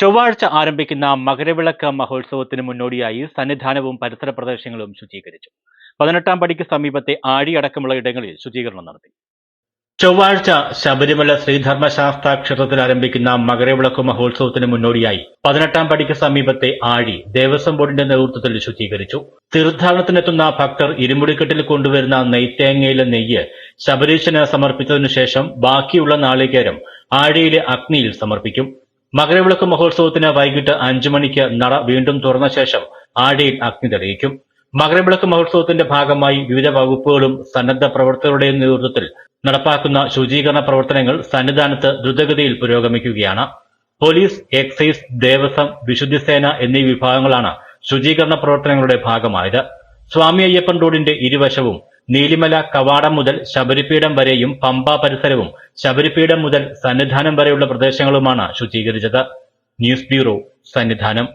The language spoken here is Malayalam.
ചൊവ്വാഴ്ച ആരംഭിക്കുന്ന മകരവിളക്ക് മഹോത്സവത്തിന് മുന്നോടിയായി സന്നിധാനവും പരിസര പ്രദേശങ്ങളും ശുചീകരിച്ചു. പതിനെട്ടാം പടിക്ക് സമീപത്തെ ആഴി അടക്കമുള്ള ഇടങ്ങളിൽ ശുചീകരണം നടത്തി. ചൊവ്വാഴ്ച ശബരിമല ശ്രീധർമ്മശാസ്ത്ര ക്ഷേത്രത്തിൽ ആരംഭിക്കുന്ന മകരവിളക്ക് മഹോത്സവത്തിന് മുന്നോടിയായി പതിനെട്ടാം പടിക്ക് സമീപത്തെ ആഴി ദേവസ്വം ബോർഡിന്റെ നേതൃത്വത്തിൽ ശുചീകരിച്ചു. തീർത്ഥാടനത്തിനെത്തുന്ന ഭക്തർ ഇരുമുടിക്കെട്ടിൽ കൊണ്ടുവരുന്ന നെയ്ത്തേങ്ങയിലെ നെയ്യ് ശബരീശന് സമർപ്പിച്ചതിനുശേഷം ബാക്കിയുള്ള നാളികേരം ആഴിയിലെ അഗ്നിയിൽ സമർപ്പിക്കും. മകരവിളക്ക് മഹോത്സവത്തിന് വൈകിട്ട് അഞ്ചു മണിക്ക് നട വീണ്ടും തുറന്ന ശേഷം ആഴിയിൽ അഗ്നി തെളിയിക്കും. മകരവിളക്ക് മഹോത്സവത്തിന്റെ ഭാഗമായി വിവിധ വകുപ്പുകളും സന്നദ്ധ പ്രവർത്തകരുടെയും നേതൃത്വത്തിൽ നടപ്പാക്കുന്ന ശുചീകരണ പ്രവർത്തനങ്ങൾ സന്നിധാനത്ത് ദ്രുതഗതിയിൽ പുരോഗമിക്കുകയാണ്. പോലീസ് എക്സൈസ് ദേവസ്വം വിശുദ്ധിസേന എന്നീ വിഭാഗങ്ങളാണ് ശുചീകരണ പ്രവർത്തനങ്ങളുടെ ഭാഗമായത്. സ്വാമി അയ്യപ്പൻ റോഡിന്റെ ഇരുവശവും നീലിമല കവാടം മുതൽ ശബരിപീഠം വരെയും പമ്പ പരിസരവും ശബരിപീഠം മുതൽ സന്നിധാനം വരെയുള്ള പ്രദേശങ്ങളുമാണ് ശുചീകരിച്ചത്. News bureau Sannidhanam.